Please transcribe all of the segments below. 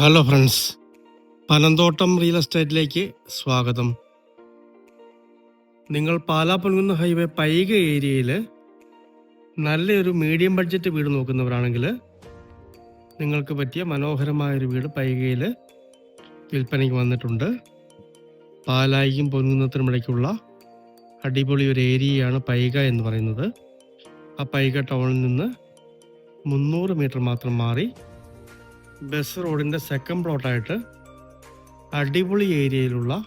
Hello friends Panamthottam real എസ്റ്റേറ്റിലേക്ക് സ്വാഗതം. നിങ്ങൾ പാലാ ഹൈവേ പൈക ഏരിയയിൽ നല്ലൊരു മീഡിയം ബഡ്ജറ്റ് വീട് നോക്കുന്നവരാണെങ്കിൽ നിങ്ങൾക്ക് പറ്റിയ മനോഹരമായൊരു വീട് പൈകയിൽ വിൽപ്പനയ്ക്ക് വന്നിട്ടുണ്ട്. പാലായിക്കും പൊൻകുന്നത്തിനും ഇടയ്ക്കുള്ള അടിപൊളി ഒരു ഏരിയയാണ് പൈക എന്ന് പറയുന്നത്. ആ പൈക ടൗണിൽ നിന്ന് മുന്നൂറ് മീറ്റർ മാത്രം മാറി ബസ് റോഡിന്റെ സെക്കൻഡ് പ്ലോട്ടായിട്ട് അടിപൊളി ഏരിയയിലുള്ള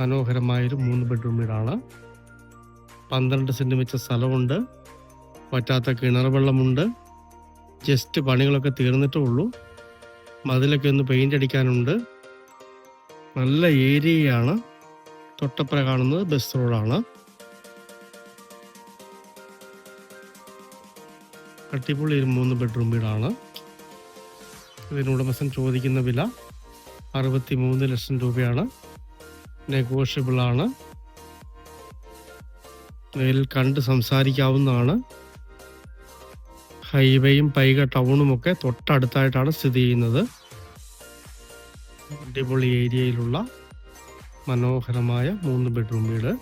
മനോഹരമായൊരു മൂന്ന് ബെഡ്റൂം വീടാണ്. പന്ത്രണ്ട് സെന്റ് വെച്ച സ്ഥലമുണ്ട്. പറ്റാത്ത കിണർ വെള്ളമുണ്ട്. ജസ്റ്റ് പണികളൊക്കെ തീർന്നിട്ടേ ഉള്ളൂ. മതിലൊക്കെ ഒന്ന് പെയിന്റ് അടിക്കാനുണ്ട്. നല്ല ഏരിയയാണ്. തൊട്ടപ്പുറ കാണുന്നത് ബസ് റോഡാണ്. അടിപൊളി ഒരു മൂന്ന് ബെഡ്റൂം വീടാണ്. ഇതിന് ഉടമസ്ഥൻ ചോദിക്കുന്ന വില അറുപത്തി മൂന്ന് ലക്ഷം രൂപയാണ്. നെഗോഷ്യബിൾ ആണ് നേരിൽ കണ്ട് സംസാരിക്കാവുന്നതാണ്. ഹൈവേയും പൈക ടൗണും ഒക്കെ തൊട്ടടുത്തായിട്ടാണ് സ്ഥിതി ചെയ്യുന്നത്. അടിപൊളി ഏരിയയിലുള്ള മനോഹരമായ മൂന്ന് ബെഡ്റൂം വീട്.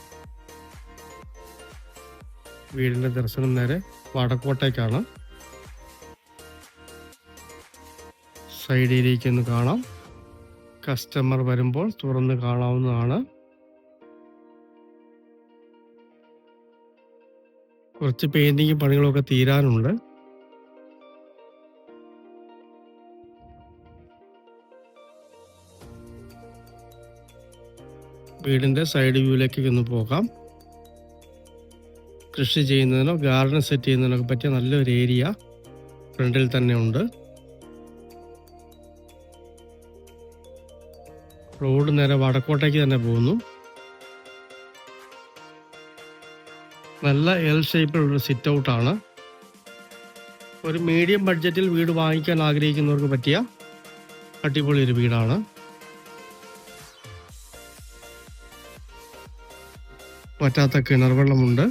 വീടിന്റെ ദർശനം നേരെ വടക്കോട്ടേക്കാണ് സൈഡിലേക്ക് ഒന്ന് കാണാം. കസ്റ്റമർ വരുമ്പോൾ തുറന്ന് കാണാവുന്നതാണ്. കുറച്ച് പെയിന്റിങ് പണികളൊക്കെ തീരാനുണ്ട്. വീടിന്റെ സൈഡ് വ്യൂയിലേക്ക് ഒന്ന് പോകാം. കൃഷി ചെയ്യുന്നതിനോ ഗാർഡൻ സെറ്റ് ചെയ്യുന്നതിനൊക്കെ പറ്റിയ നല്ലൊരു ഏരിയ ഫ്രണ്ടിൽ തന്നെ ഉണ്ട്. റോഡ് നേരെ വടക്കോട്ടേക്ക് തന്നെ പോകുന്നു. നല്ല എൽ ഷേപ്പിലുള്ള സിറ്റ് ഔട്ടാണ് ഒരു മീഡിയം ബഡ്ജറ്റിൽ വീട് വാങ്ങിക്കാൻ ആഗ്രഹിക്കുന്നവർക്ക് പറ്റിയ അടിപൊളി ഒരു വീടാണ്. പറ്റാത്ത കിണർ വെള്ളമുണ്ട്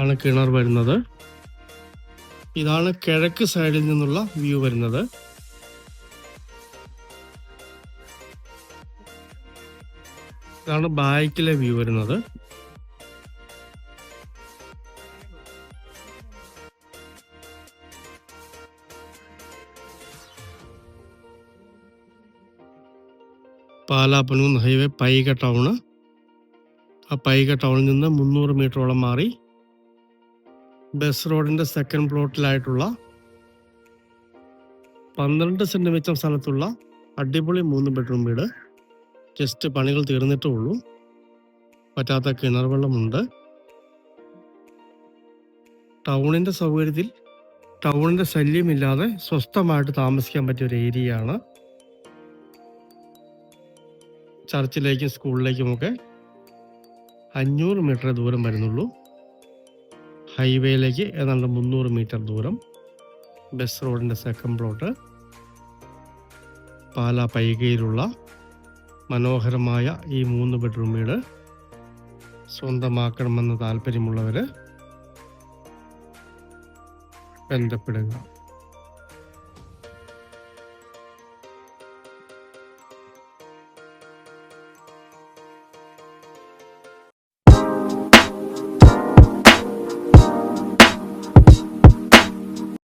ആണ് കിണർ വരുന്നത്. ഇതാണ് കിഴക്ക് സൈഡിൽ നിന്നുള്ള വ്യൂ വരുന്നത്. ഇതാണ് ബാക്കിലെ വ്യൂ വരുന്നത്. Pala Ponkunnam highway Paika town. ആ പൈക ടൗണിൽ നിന്ന് മുന്നൂറ് മീറ്ററോളം മാറി ബസ് റോഡിന്റെ സെക്കൻഡ് പ്ലോട്ടിലായിട്ടുള്ള പന്ത്രണ്ട് സെന്റ് മിച്ചം സ്ഥലത്തുള്ള അടിപൊളി മൂന്ന് ബെഡ്റൂം വീട്. ജസ്റ്റ് പണികൾ തീർന്നിട്ടേ ഉള്ളൂ പറ്റാത്ത കിണർ വെള്ളമുണ്ട് ടൗണിന്റെ സൗകര്യത്തിൽ ടൗണിന്റെ ശല്യമില്ലാതെ സ്വസ്ഥമായിട്ട് താമസിക്കാൻ പറ്റിയ ഒരു ഏരിയയാണ്. ചർച്ചിലേക്കും സ്കൂളിലേക്കും ഒക്കെ അഞ്ഞൂറ് മീറ്റർ ദൂരം വരുന്നുള്ളൂ. ഹൈവേയിലേക്ക് ഏതാണ്ട് മുന്നൂറ് മീറ്റർ ദൂരം ബസ് റോഡിന്റെ സെക്കൻഡ് പ്ലോട്ട് പാലാ പൈകയിലുള്ള മനോഹരമായ ഈ മൂന്ന് ബെഡ്റൂം വീട് സ്വന്തമാക്കണമെന്ന് താല്പര്യമുള്ളവർ ബന്ധപ്പെടുക.